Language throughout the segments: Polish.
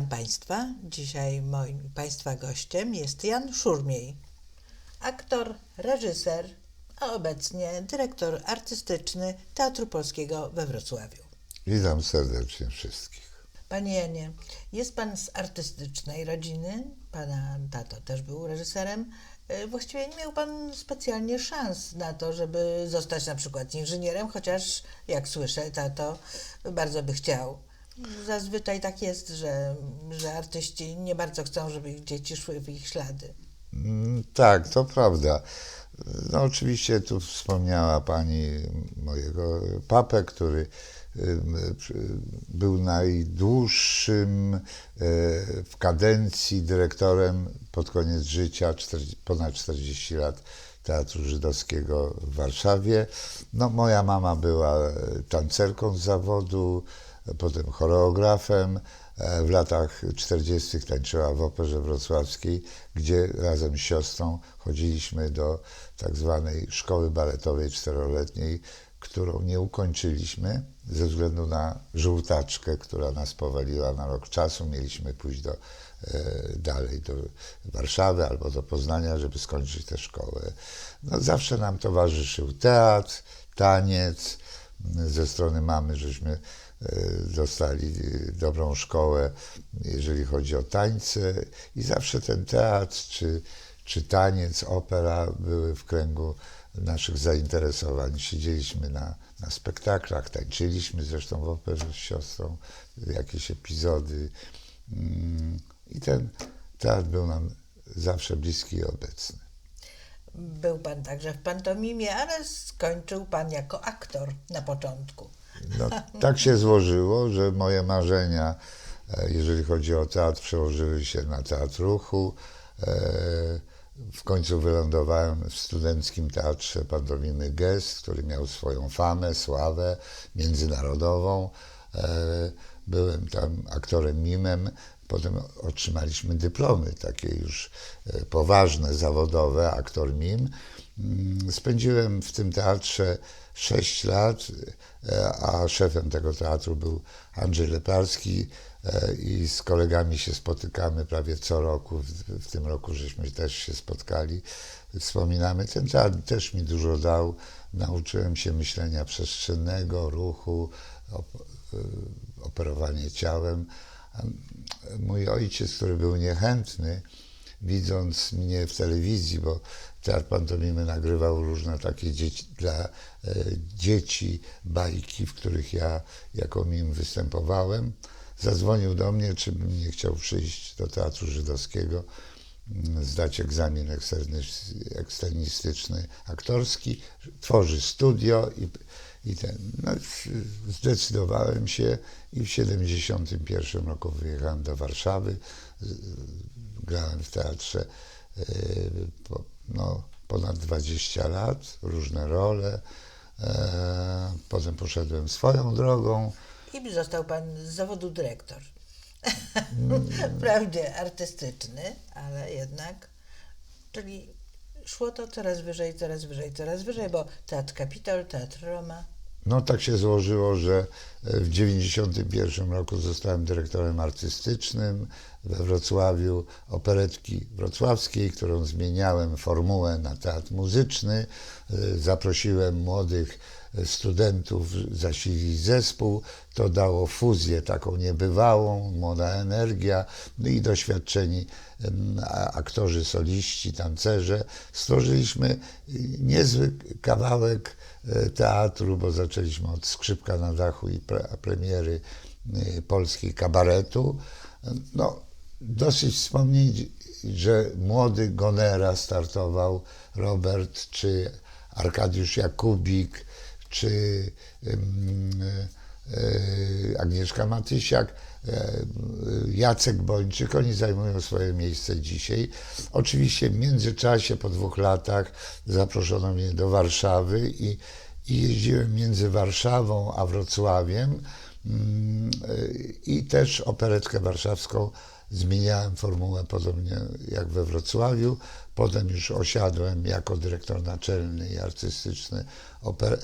witam Państwa. Dzisiaj moim Państwa gościem jest Jan Szurmiej, aktor, reżyser, a obecnie dyrektor artystyczny Teatru Polskiego we Wrocławiu. Witam serdecznie wszystkich. Panie Janie, jest Pan z artystycznej rodziny, Pana tato też był reżyserem. E, Właściwie nie miał Pan specjalnie szans na to, żeby zostać na przykład inżynierem, chociaż jak słyszę, tato bardzo by chciał. Zazwyczaj tak jest, że, że artyści nie bardzo chcą, żeby ich dzieci szły w ich ślady. Mm, Tak, to prawda. No oczywiście tu wspomniała Pani mojego papę, który był najdłuższym e, w kadencji dyrektorem pod koniec życia, 40, ponad 40 lat Teatru Żydowskiego w Warszawie. No, moja mama była tancerką z zawodu, potem choreografem. E, W latach 40. tańczyła w Operze Wrocławskiej, gdzie razem z siostrą chodziliśmy do tak zwanej szkoły baletowej czteroletniej, którą nie ukończyliśmy ze względu na żółtaczkę, która nas powaliła na rok czasu. Mieliśmy pójść do, e, dalej do Warszawy albo do Poznania, żeby skończyć tę szkołę. No, zawsze nam towarzyszył teatr, taniec. Ze strony mamy żeśmy dostali e, dobrą szkołę, jeżeli chodzi o tańce i zawsze ten teatr czy, czy taniec, opera były w kręgu naszych zainteresowań. Siedzieliśmy na, na spektaklach, tańczyliśmy zresztą w operze z siostrą, jakieś epizody Mm, i ten teatr był nam zawsze bliski i obecny. Był Pan także w pantomimie, ale skończył Pan jako aktor na początku. No, tak się złożyło, że moje marzenia, e, jeżeli chodzi o teatr, przełożyły się na teatr ruchu. E, W końcu wylądowałem w studenckim teatrze pantomimy Gest, który miał swoją famę, sławę międzynarodową. E, Byłem tam aktorem mimem. Potem otrzymaliśmy dyplomy, takie już poważne, zawodowe, aktor mim. Mm, Spędziłem w tym teatrze 6 lat, e, a szefem tego teatru był Andrzej Leparski e, i z kolegami się spotykamy prawie co roku. W, tym roku żeśmy też się spotkali. Wspominamy, ten teatr też mi dużo dał. Nauczyłem się myślenia przestrzennego, ruchu, e, operowanie ciałem. Mój ojciec, który był niechętny, widząc mnie w telewizji, bo teatr pantomimy nagrywał różne takie dzieci, dla e, dzieci bajki, w których ja jako mim występowałem, zadzwonił do mnie, czy bym nie chciał przyjść do Teatru Żydowskiego, mm, zdać egzamin eksternistyczny, aktorski, tworzy studio i, i ten. No, zdecydowałem się i w 1971 roku wyjechałem do Warszawy. Grałem w teatrze po, no, ponad 20 lat, różne role. E, Potem poszedłem swoją drogą. I został Pan z zawodu dyrektor. Wprawdzie artystyczny, ale jednak. Czyli szło to coraz wyżej, coraz wyżej, coraz wyżej, bo Teatr Kapitol, Teatr Roma. No tak się złożyło, że e, w 1991 roku zostałem dyrektorem artystycznym we Wrocławiu operetki wrocławskiej, którą zmieniałem formułę na teatr muzyczny. E, Zaprosiłem młodych studentów, zasilili zespół. To dało fuzję taką niebywałą, młoda energia no i doświadczeni a- aktorzy, soliści, tancerze. Stworzyliśmy y, niezły kawałek teatru, bo zaczęliśmy od skrzypka na dachu i pre, premiery y, polskiej kabaretu. No, dosyć wspomnieć, że młody Gonera startował, Robert czy Arkadiusz Jakubik, czy e, Agnieszka Matysiak, e, Jacek Bończyk, oni zajmują swoje miejsce dzisiaj. Oczywiście w międzyczasie, po dwóch latach, zaproszono mnie do Warszawy i, i jeździłem między Warszawą a Wrocławiem i też operetkę warszawską zmieniałem formułę podobnie jak we Wrocławiu. Potem już osiadłem jako dyrektor naczelny i artystyczny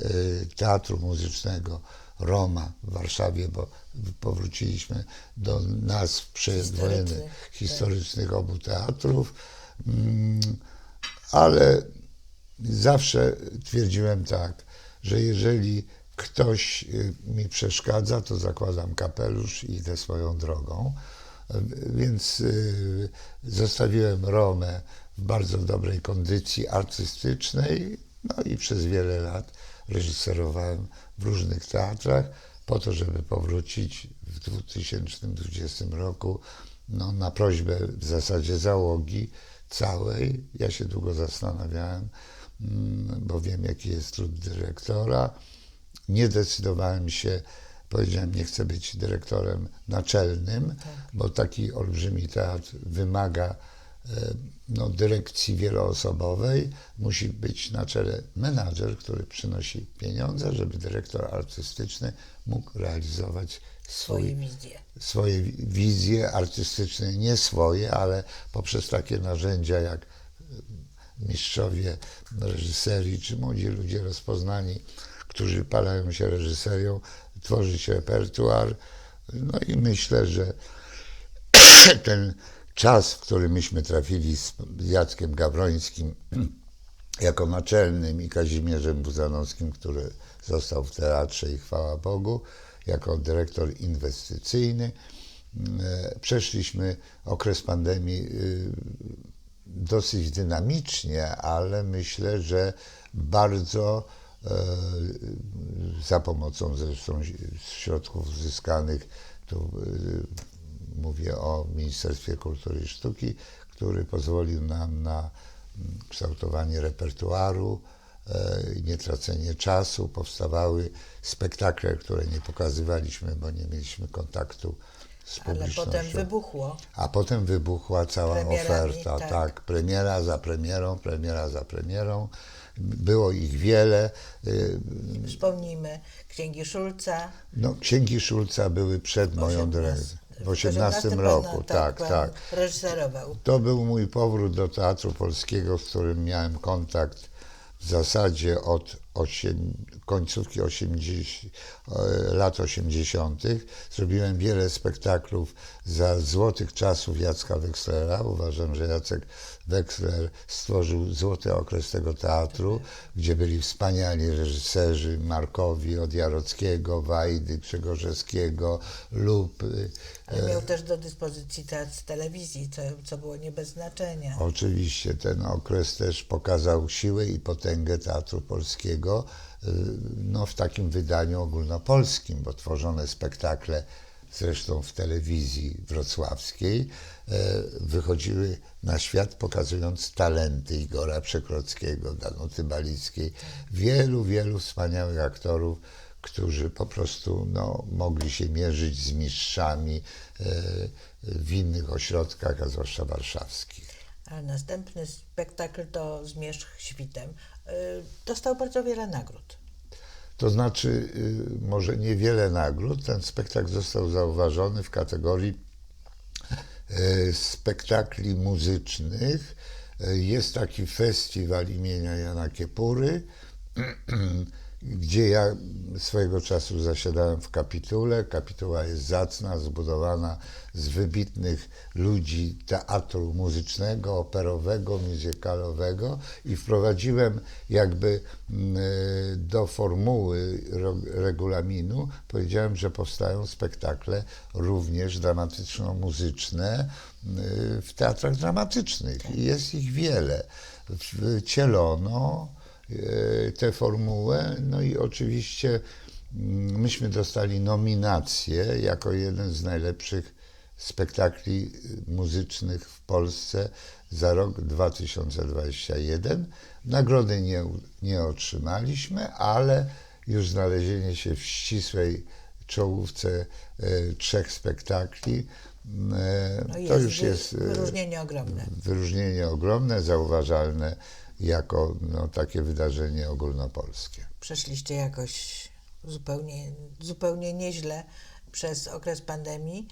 y, Teatru Muzycznego Roma w Warszawie, bo powróciliśmy do nazw przedwojennych, Historycznych, tak. historycznych obu teatrów. Mm, ale zawsze twierdziłem tak, że jeżeli ktoś y, mi przeszkadza, to zakładam kapelusz i idę swoją drogą. Y, Więc y, zostawiłem Romę w bardzo dobrej kondycji artystycznej, no i przez wiele lat reżyserowałem w różnych teatrach po to, żeby powrócić w 2020 roku no, na prośbę w zasadzie załogi całej. Ja się długo zastanawiałem, mm, bo wiem, jaki jest trud dyrektora. Nie decydowałem się, powiedziałem, nie chcę być dyrektorem naczelnym, bo taki olbrzymi teatr wymaga e, no, dyrekcji wieloosobowej. Musi być na czele menadżer, który przynosi pieniądze, żeby dyrektor artystyczny mógł realizować swój Swoje wizje. swoje wi- wizje artystyczne, nie swoje, ale poprzez takie narzędzia jak y, mistrzowie reżyserii, czy młodzi ludzie rozpoznani, którzy palają się reżyserią, tworzyć repertuar. No i myślę, że ten czas, w który myśmy trafili z Jackiem Gawrońskim jako naczelnym i Kazimierzem Buzanowskim, który został w teatrze i chwała Bogu, jako dyrektor inwestycyjny. E, Przeszliśmy okres pandemii y, dosyć dynamicznie, ale myślę, że bardzo e, za pomocą zresztą środków uzyskanych, tu y, mówię o Ministerstwie Kultury i Sztuki, który pozwolił nam na mm, kształtowanie repertuaru, e, i nie tracenie czasu. Powstawały spektakle, które nie pokazywaliśmy, bo nie mieliśmy kontaktu z Ale publicznością. potem wybuchło. A potem wybuchła cała Premierami, oferta, tak. tak. premiera za premierą, premiera za premierą. Było ich wiele. Y, Wspomnijmy Księgi Szulca. No, księgi Szulca były przed moją 18 dyrekcją. W w 18 18 roku, tak, pan tak. Reżyserował. To był mój powrót do Teatru Polskiego, z którym miałem kontakt w zasadzie od osiem, końcówki 80, e, lat 80. Zrobiłem wiele spektaklów za złotych czasów Jacka Wekslera. Uważam, że Jacek Weksler stworzył złoty okres tego teatru, gdzie byli wspaniali reżyserzy, Markowi od Jarockiego, Wajdy, Grzegorzewskiego, Lupy. Ale miał też do dyspozycji teatr z telewizji, co, co było nie bez znaczenia. Oczywiście ten okres też pokazał siłę i potęgę Teatru Polskiego y, no, w takim wydaniu ogólnopolskim, bo tworzone spektakle, zresztą w telewizji wrocławskiej, e, wychodziły na świat pokazując talenty Igora Przekrockiego, Danuty Balickiej, wielu, wielu wspaniałych aktorów, którzy po prostu no, mogli się mierzyć z mistrzami e, w innych ośrodkach, a zwłaszcza warszawskich. A następny spektakl to Zmierzch świtem. Y, Dostał bardzo wiele nagród. To znaczy, y, może niewiele nagród. Ten spektakl został zauważony w kategorii y, spektakli muzycznych. Jest taki festiwal imienia Jana Kiepury, gdzie ja swojego czasu zasiadałem w kapitule. Kapituła jest zacna, zbudowana z wybitnych ludzi teatru muzycznego, operowego, muzykalowego i wprowadziłem jakby mm, y, do formuły regulaminu, powiedziałem, że powstają spektakle również dramatyczno-muzyczne y, w teatrach dramatycznych i jest ich wiele. Wcielono e, tę formułę. No i oczywiście mm, myśmy dostali nominację jako jeden z najlepszych spektakli y, muzycznych w Polsce za rok 2021. Nagrody nie, nie otrzymaliśmy, ale już znalezienie się w ścisłej czołówce e, trzech spektakli e, No to jest już jest e, wyróżnienie ogromne. wyróżnienie ogromne, zauważalne jako no, takie wydarzenie ogólnopolskie. Przeszliście jakoś zupełnie, zupełnie nieźle przez okres pandemii.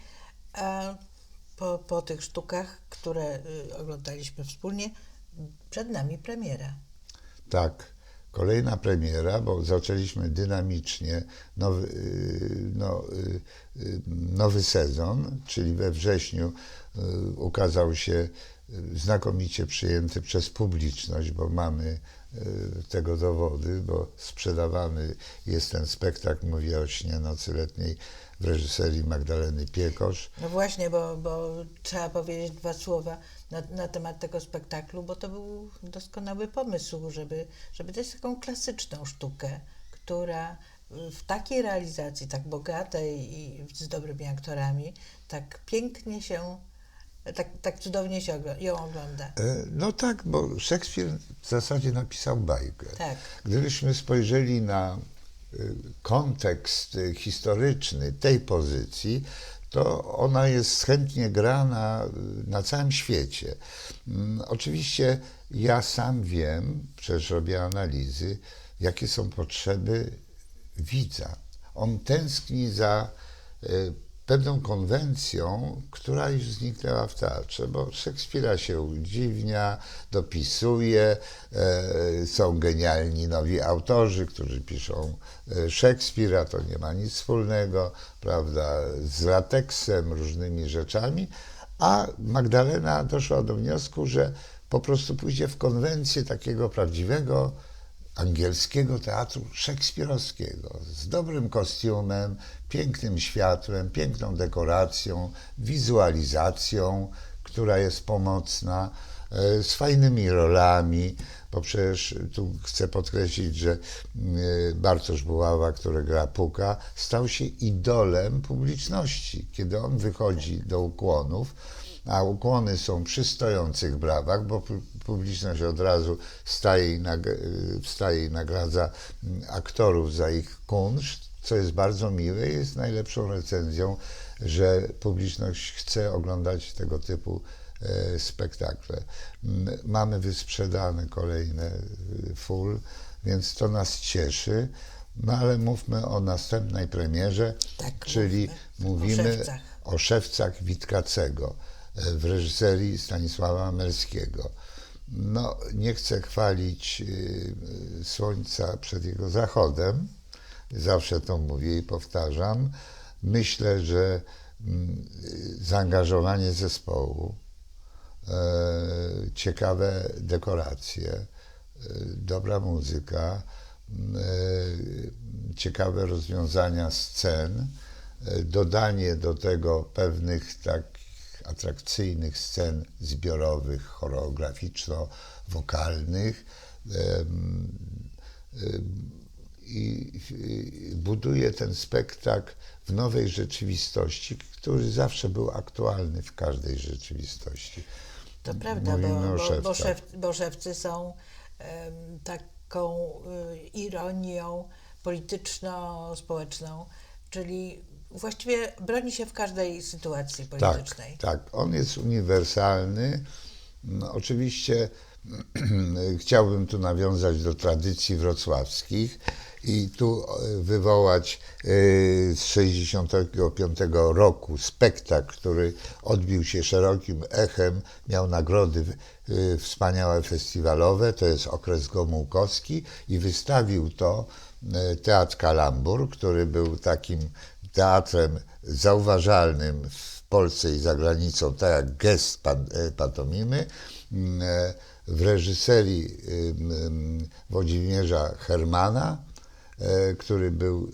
A po, po tych sztukach, które y, oglądaliśmy wspólnie, przed nami premiera. Tak, Kolejna premiera, bo zaczęliśmy dynamicznie nowy, y, no, y, nowy sezon, czyli we wrześniu ukazał się znakomicie przyjęty przez publiczność, bo mamy y, tego dowody, bo sprzedawany jest ten spektakl, mówię o śnie nocy letniej w reżyserii Magdaleny Piekosz. No właśnie, bo, bo trzeba powiedzieć dwa słowa na, na temat tego spektaklu, bo to był doskonały pomysł, żeby, żeby dać taką klasyczną sztukę, która w takiej realizacji, tak bogatej i z dobrymi aktorami, tak pięknie się, tak, tak cudownie się ogl- ją ogląda. E, No tak, bo Szekspir w zasadzie napisał bajkę. Tak. Gdybyśmy spojrzeli na y, kontekst y, historyczny tej pozycji, to ona jest chętnie grana na całym świecie. Mm, Oczywiście ja sam wiem, przecież robię analizy, jakie są potrzeby widza. On tęskni za pewną konwencją, która już zniknęła w teatrze, bo Szekspira się udziwnia, dopisuje, e, są genialni nowi autorzy, którzy piszą e, Szekspira, to nie ma nic wspólnego, prawda, z lateksem, różnymi rzeczami, a Magdalena doszła do wniosku, że po prostu pójdzie w konwencję takiego prawdziwego angielskiego teatru szekspirowskiego z dobrym kostiumem, pięknym światłem, piękną dekoracją, wizualizacją, która jest pomocna, e, z fajnymi rolami, bo przecież tu chcę podkreślić, że e, Bartosz Buława, który gra Puka, stał się idolem publiczności. Kiedy on wychodzi do ukłonów, a ukłony są przy stojących brawach, bo publiczność od razu staje i, y, wstaje i nagradza mm, aktorów za ich kunszt, co jest bardzo miłe, jest najlepszą recenzją, że publiczność chce oglądać tego typu e, spektakle. Mm, Mamy wysprzedane kolejne y, full, więc to nas cieszy. No ale mówmy o następnej premierze, Tak, czyli mówmy. O mówimy Szewcach. o Szewcach Witkacego e, w reżyserii Stanisława Melskiego. No, nie chcę chwalić y, słońca przed jego zachodem, zawsze to mówię i powtarzam. Myślę, że mm, y, zaangażowanie zespołu, e, ciekawe dekoracje, e, dobra muzyka, m, e, ciekawe rozwiązania scen, dodanie do tego pewnych takich atrakcyjnych scen zbiorowych, choreograficzno-wokalnych i buduje ten spektakl w nowej rzeczywistości, który zawsze był aktualny w każdej rzeczywistości. To prawda, Mówimy bo, bo, bo, szef, bo szewcy są em, taką y, ironią polityczno-społeczną, czyli właściwie broni się w każdej sytuacji Tak, politycznej. tak. On jest uniwersalny. No, oczywiście chciałbym tu nawiązać do tradycji wrocławskich i tu e, wywołać e, z 65 roku spektakl, który odbił się szerokim echem, miał nagrody e, wspaniałe festiwalowe, to jest okres Gomułkowski i wystawił to Teatr Kalambur, który był takim teatrem zauważalnym w Polsce i za granicą, tak jak gest pan, e, pantomimy, m, e, w reżyserii Włodzimierza Hermana, e, który był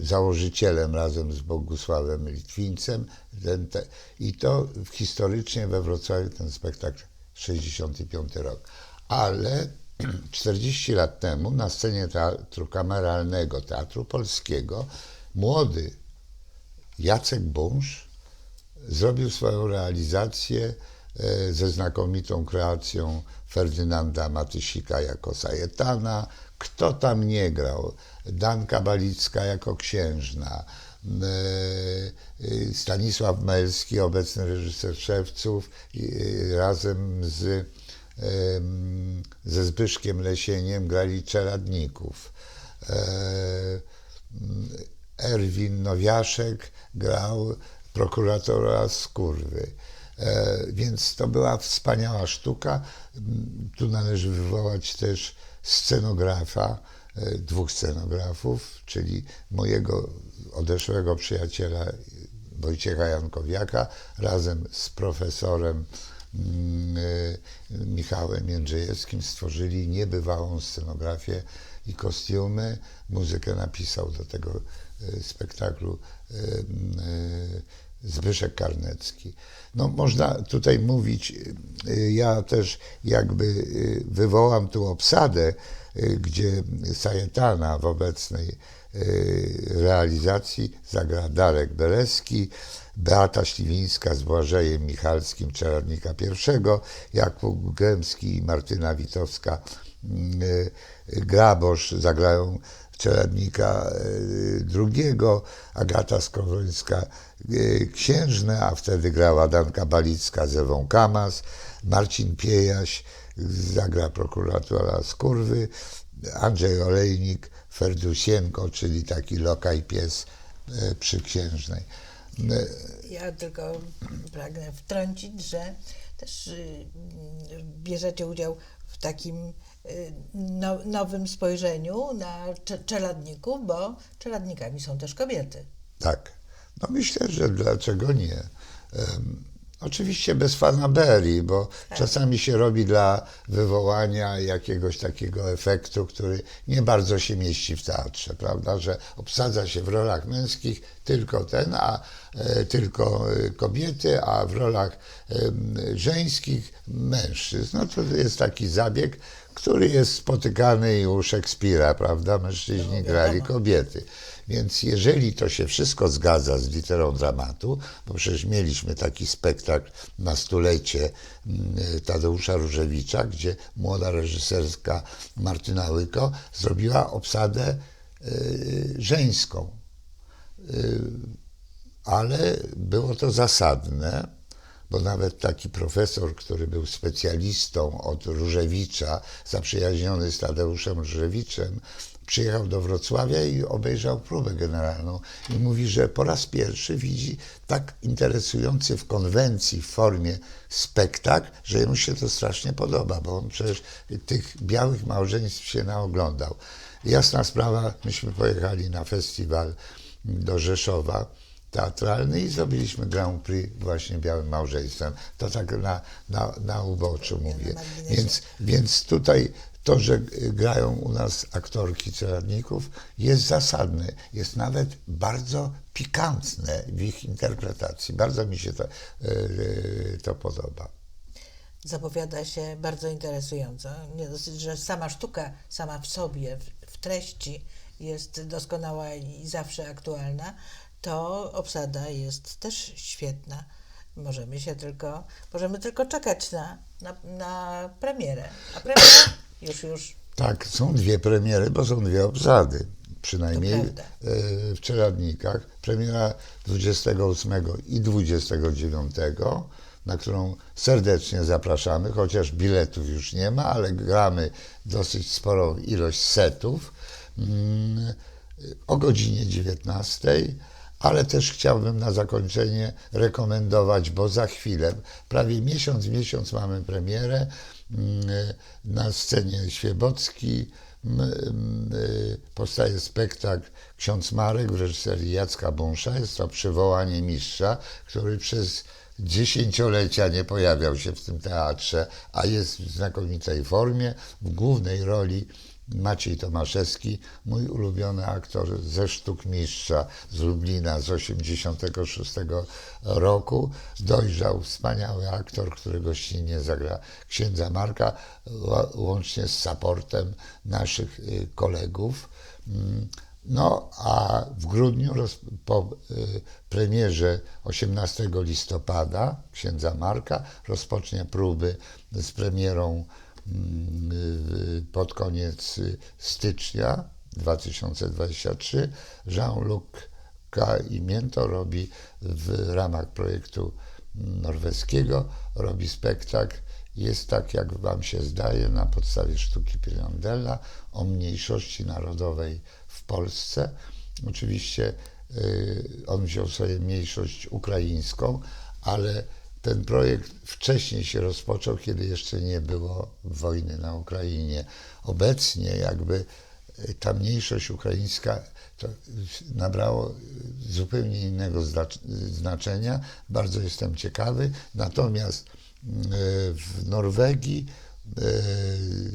założycielem razem z Bogusławem Litwińcem. Ten, te, I to historycznie we Wrocławiu ten spektakl 65 rok. Ale 40 lat temu na scenie Teatru Kameralnego, Teatru Polskiego, młody Jacek Bunsz zrobił swoją realizację e, ze znakomitą kreacją Ferdynanda Matysika jako Sajetana. Kto tam nie grał? Danka Balicka jako księżna, e, e, Stanisław Melski, obecny reżyser Szewców, razem z, ze Zbyszkiem Lesieniem grali czeladników. Erwin Nowiaszek grał prokuratora Skurwy. E, więc to była wspaniała sztuka. Tu należy wywołać też scenografa, e, dwóch scenografów, czyli mojego odeszłego przyjaciela Wojciecha Jankowiaka razem z profesorem mm, e, Michałem Jędrzejewskim stworzyli niebywałą scenografię i kostiumy. Muzykę napisał do tego spektaklu e, e, Zbyszek Karnecki. No, można tutaj mówić, ja też jakby wywołam tu obsadę, gdzie Sajetana w obecnej realizacji zagra Darek Beleski, Beata Śliwińska z Błażejem Michalskim, Czeladnika I, Jakub Gębski i Martyna Witowska, mm, Grabosz zagrają czeladnika y, drugiego, Agata Skowrońska y, księżnę, a wtedy grała Danka Balicka z Ewą Kamas, Marcin Piejaś zagra prokuratora Skurwy, Andrzej Olejnik, Ferdusienko, czyli taki lokaj pies y, przy księżnej. Ja tylko pragnę wtrącić, że też y, bierzecie udział w takim nowym spojrzeniu na cze- czeladników, bo czeladnikami są też kobiety. Tak. No myślę, że dlaczego nie. Em, oczywiście bez fanaberii, bo czasami się robi dla wywołania jakiegoś takiego efektu, który nie bardzo się mieści w teatrze, prawda? Że obsadza się w rolach męskich tylko ten, a e, tylko e, kobiety, a w rolach em, żeńskich mężczyzn. No to jest taki zabieg, który jest spotykany i u Szekspira, prawda? Mężczyźni No, grali kobiety. Więc jeżeli to się wszystko zgadza z literą dramatu, bo przecież mieliśmy taki spektakl na stulecie mm, Tadeusza Różewicza, gdzie młoda reżyserska Martyna Łyko zrobiła obsadę y, żeńską. Y, ale było to zasadne, bo nawet taki profesor, który był specjalistą od Różewicza, zaprzyjaźniony z Tadeuszem Różewiczem, przyjechał do Wrocławia i obejrzał próbę generalną i mówi, że po raz pierwszy widzi tak interesujący w konwencji, w formie spektakl, że jemu się to strasznie podoba, bo on przecież tych białych małżeństw się naoglądał. Jasna sprawa, myśmy pojechali na festiwal do Rzeszowa teatralny i zrobiliśmy Grand Prix właśnie Białym Małżeństwem. To tak na, na, na uboczu mówię. Więc, więc tutaj to, że grają u nas aktorki ceradników jest zasadne. Jest nawet bardzo pikantne w ich interpretacji. Bardzo mi się to, e, to podoba. Zapowiada się bardzo interesująco. Nie dosyć, że sama sztuka, sama w sobie, w, w treści jest doskonała i zawsze aktualna, to obsada jest też świetna. Możemy się tylko, możemy tylko czekać na, na, na premierę. A premiera już, już. Tak, są dwie premiery, bo są dwie obsady. Przynajmniej e, w Czeladnikach. Premiera 28 i 29, na którą serdecznie zapraszamy, chociaż biletów już nie ma, ale gramy dosyć sporą ilość setów mm, o godzinie 19. Ale też chciałbym na zakończenie rekomendować, bo za chwilę, prawie miesiąc, miesiąc mamy premierę mm, na scenie Świebocki. y, Powstaje spektakl Ksiądz Marek w reżyserii Jacka Bąsza. Jest to przywołanie mistrza, który przez dziesięciolecia nie pojawiał się w tym teatrze, a jest w znakomitej formie. W głównej roli Maciej Tomaszewski, mój ulubiony aktor ze sztuk mistrza z Lublina z 86 roku. Dojrzał wspaniały aktor, który gościnnie zagra księdza Marka, łącznie z supportem naszych y, kolegów. Mm, No, a w grudniu po y, premierze 18 listopada księdza Marka rozpocznie próby z premierą pod koniec y, stycznia 2023. Jean-Luc K. i Mięto robi w ramach projektu norweskiego, robi spektakl jest tak, jak Wam się zdaje, na podstawie sztuki Pirandella o mniejszości narodowej w Polsce. Oczywiście y, on wziął sobie mniejszość ukraińską, ale ten projekt wcześniej się rozpoczął, kiedy jeszcze nie było wojny na Ukrainie. Obecnie jakby y, ta mniejszość ukraińska nabrało zupełnie innego znacz- znaczenia. Bardzo jestem ciekawy. Natomiast y, w Norwegii y,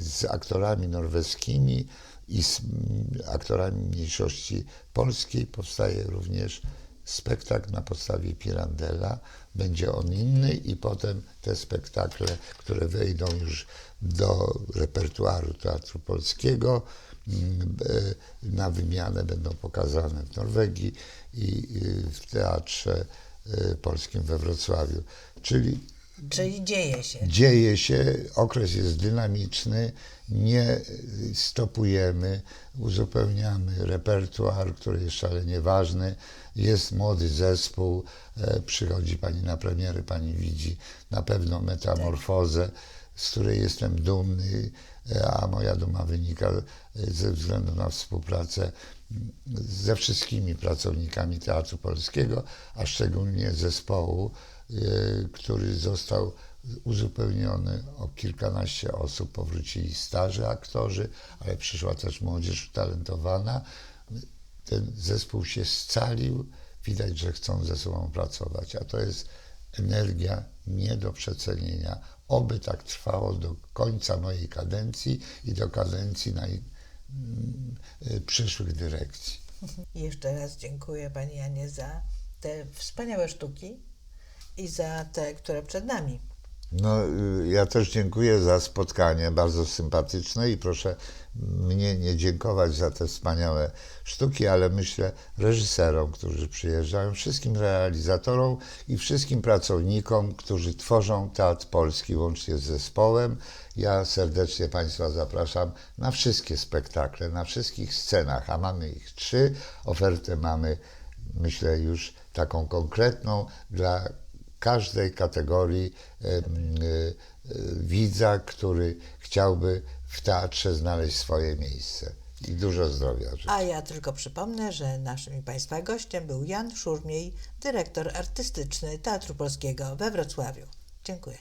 z aktorami norweskimi i z mm, aktorami mniejszości polskiej powstaje również spektakl na podstawie Pirandela. Będzie on inny i potem te spektakle, które wejdą już do repertuaru Teatru Polskiego, mm, e, na wymianę będą pokazane w Norwegii i y, w Teatrze y, Polskim we Wrocławiu. Czyli Czyli dzieje się. dzieje się, okres jest dynamiczny, nie stopujemy, uzupełniamy repertuar, który jest szalenie ważny. Jest młody zespół, e, przychodzi pani na premiery, pani widzi na pewno metamorfozę, z której jestem dumny, e, a moja duma wynika e, ze względu na współpracę mm, ze wszystkimi pracownikami Teatru Polskiego, a szczególnie zespołu, który został uzupełniony o kilkanaście osób. Powrócili starzy aktorzy, ale przyszła też młodzież utalentowana. Ten zespół się scalił, widać, że chcą ze sobą pracować, a to jest energia nie do przecenienia. Oby tak trwało do końca mojej kadencji i do kadencji naj, y, przyszłych dyrekcji. Jeszcze raz dziękuję Pani Janie za te wspaniałe sztuki i za te, które przed nami. No, y, ja też dziękuję za spotkanie, bardzo sympatyczne i proszę mnie nie dziękować za te wspaniałe sztuki, ale myślę reżyserom, którzy przyjeżdżają, wszystkim realizatorom i wszystkim pracownikom, którzy tworzą Teatr Polski łącznie z zespołem. Ja serdecznie Państwa zapraszam na wszystkie spektakle, na wszystkich scenach, a mamy ich trzy. Ofertę mamy, myślę, już taką konkretną dla każdej kategorii widza, który chciałby w teatrze znaleźć swoje miejsce. I dużo zdrowia. A ja tylko przypomnę, że naszym i Państwa gościem był Jan Szurmiej, dyrektor artystyczny Teatru Polskiego we Wrocławiu. Dziękuję.